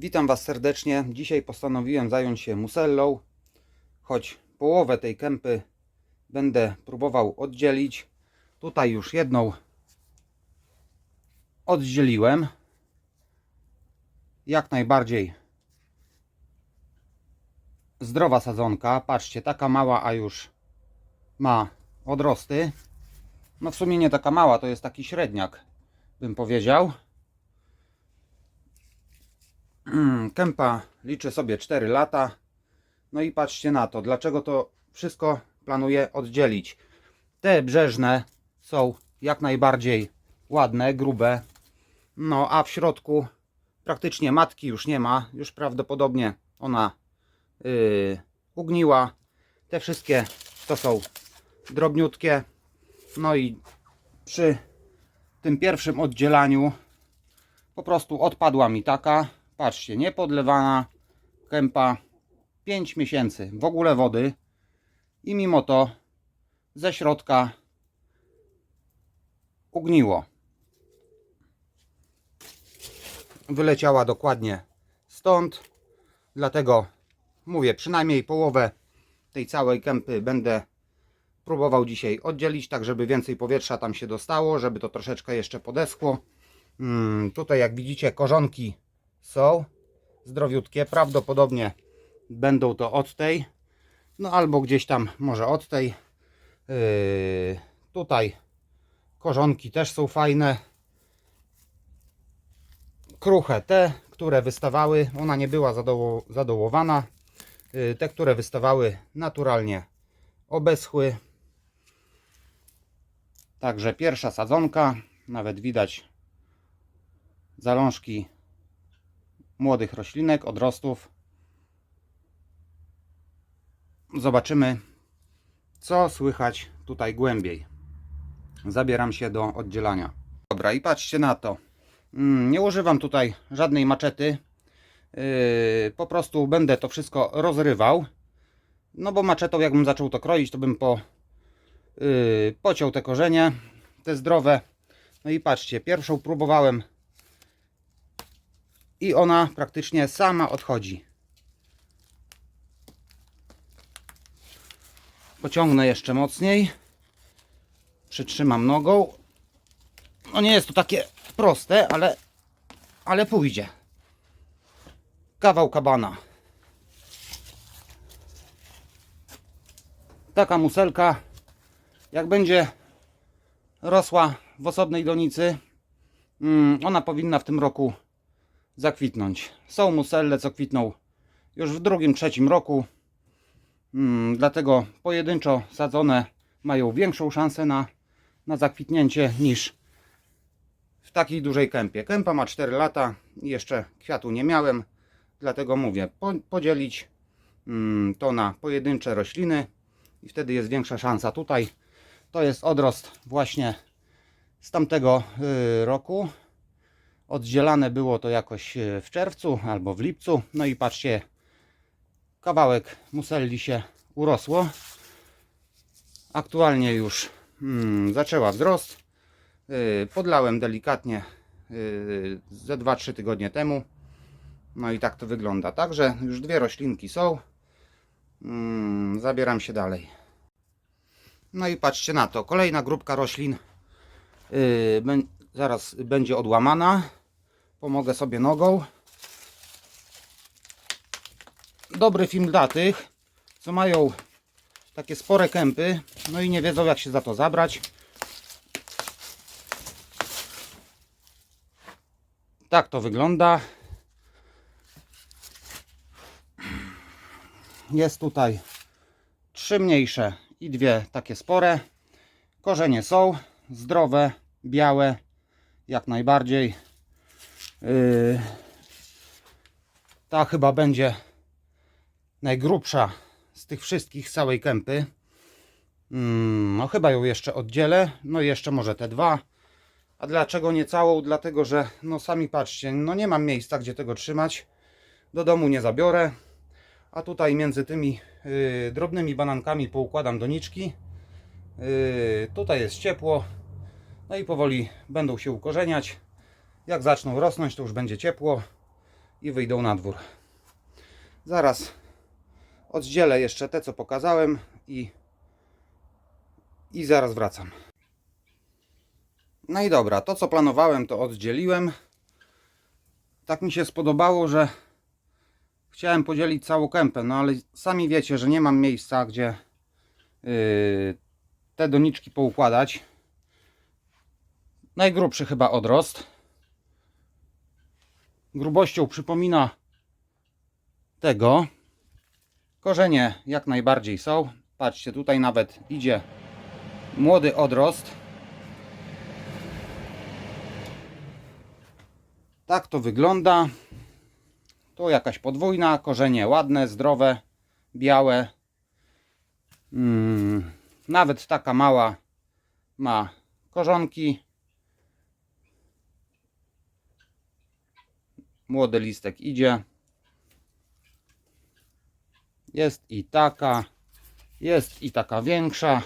Witam Was serdecznie. Dzisiaj postanowiłem zająć się musellą, choć połowę tej kępy będę próbował oddzielić. Tutaj już jedną oddzieliłem. Jak najbardziej zdrowa sadzonka. Patrzcie, taka mała, a już ma odrosty. No w sumie nie taka mała, to jest taki średniak, bym powiedział. Mm, Kępa liczy sobie 4 lata. No i patrzcie na to, dlaczego to wszystko planuję oddzielić. Te brzeżne są jak najbardziej ładne, grube. No a w środku praktycznie matki już nie ma. Już prawdopodobnie ona yy, ugniła. Te wszystkie to są drobniutkie. No i przy tym pierwszym oddzielaniu po prostu odpadła mi taka. Patrzcie, niepodlewana kępa 5 miesięcy, w ogóle wody i mimo to ze środka ugniło. Wyleciała dokładnie stąd, dlatego mówię, przynajmniej połowę tej całej kępy będę próbował dzisiaj oddzielić, tak żeby więcej powietrza tam się dostało, żeby to troszeczkę jeszcze podeschło. Mm, tutaj jak widzicie korzonki są zdrowiutkie, prawdopodobnie będą to od tej, no albo gdzieś tam może od tej. Yy, tutaj korzonki też są fajne. Kruche te, które wystawały, ona nie była zadoło, zadołowana. Yy, te, które wystawały naturalnie obeschły. Także pierwsza sadzonka, nawet widać zalążki młodych roślinek, odrostów. Zobaczymy, co słychać tutaj głębiej. Zabieram się do oddzielania. Dobra, i patrzcie na to. Mm, Nie używam tutaj żadnej maczety. Yy, Po prostu będę to wszystko rozrywał. No bo maczetą, jakbym zaczął to kroić, to bym po, yy, pociął te korzenie, te zdrowe. No i patrzcie, pierwszą próbowałem i ona praktycznie sama odchodzi. Pociągnę jeszcze mocniej. Przytrzymam nogą. No nie jest to takie proste, ale, ale pójdzie. Kawał kabana. Taka muselka, jak będzie rosła w osobnej donicy, mm, ona powinna w tym roku zakwitnąć. Są muselle, co kwitną już w drugim, trzecim roku. Mm, dlatego pojedynczo sadzone mają większą szansę na, na zakwitnięcie niż w takiej dużej kępie. Kępa ma 4 lata i jeszcze kwiatu nie miałem. Dlatego mówię, po, podzielić mm, to na pojedyncze rośliny i wtedy jest większa szansa. Tutaj to jest odrost właśnie z tamtego y, roku. Oddzielane było to jakoś e, w czerwcu albo w lipcu. No i patrzcie, kawałek muselli się urosło. Aktualnie już mm, zaczęła wzrost. Yy, podlałem delikatnie yy, ze 2-3 tygodnie temu. No i tak to wygląda. Także już dwie roślinki są. Mm, zabieram się dalej. No i patrzcie na to. Kolejna grupka roślin yy, zaraz będzie odłamana. Pomogę sobie nogą. Dobry film dla tych, co mają takie spore kępy, no i nie wiedzą jak się za to zabrać. Tak to wygląda. Jest tutaj trzy mniejsze i dwie takie spore. Korzenie są zdrowe, białe, jak najbardziej. Yy, ta chyba będzie najgrubsza z tych wszystkich z całej kępy. Mm, no chyba ją jeszcze oddzielę. No jeszcze może te dwa. A dlaczego nie całą? Dlatego, że no sami patrzcie, no nie mam miejsca gdzie tego trzymać. Do domu nie zabiorę. A tutaj między tymi yy, drobnymi banankami poukładam doniczki. Yy, tutaj jest ciepło. No i powoli będą się ukorzeniać. Jak zaczną rosnąć, to już będzie ciepło. i wyjdą na dwór. Zaraz oddzielę jeszcze te, co pokazałem i, i zaraz wracam. No i dobra, to co planowałem, to oddzieliłem. Tak mi się spodobało, że chciałem podzielić całą kępę, no ale sami wiecie, że nie mam miejsca, gdzie yy, te doniczki poukładać. Najgrubszy chyba odrost. Grubością przypomina tego. Korzenie jak najbardziej są. Patrzcie, tutaj nawet idzie młody odrost. Tak to wygląda. Tu jakaś podwójna, korzenie ładne, zdrowe, białe. Mm, nawet taka mała ma korzonki. Młody listek idzie. Jest i taka, jest i taka większa.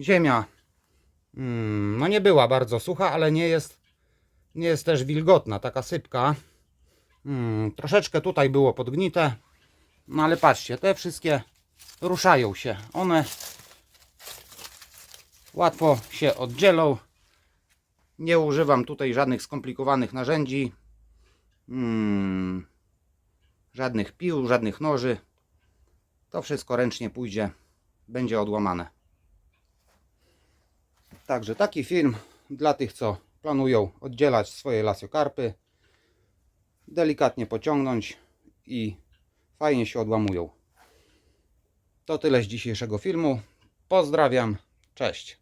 Ziemia mm, no nie była bardzo sucha, ale nie jest, nie jest też wilgotna, taka sypka. Mm, troszeczkę tutaj było podgnite, no ale patrzcie, te wszystkie ruszają się. One łatwo się oddzielą. Nie używam tutaj żadnych skomplikowanych narzędzi. Mm, żadnych pił, żadnych noży. To wszystko ręcznie pójdzie, będzie odłamane. Także taki film dla tych, co planują oddzielać swoje lasiokarpy. Delikatnie pociągnąć i fajnie się odłamują. To tyle z dzisiejszego filmu. Pozdrawiam. Cześć.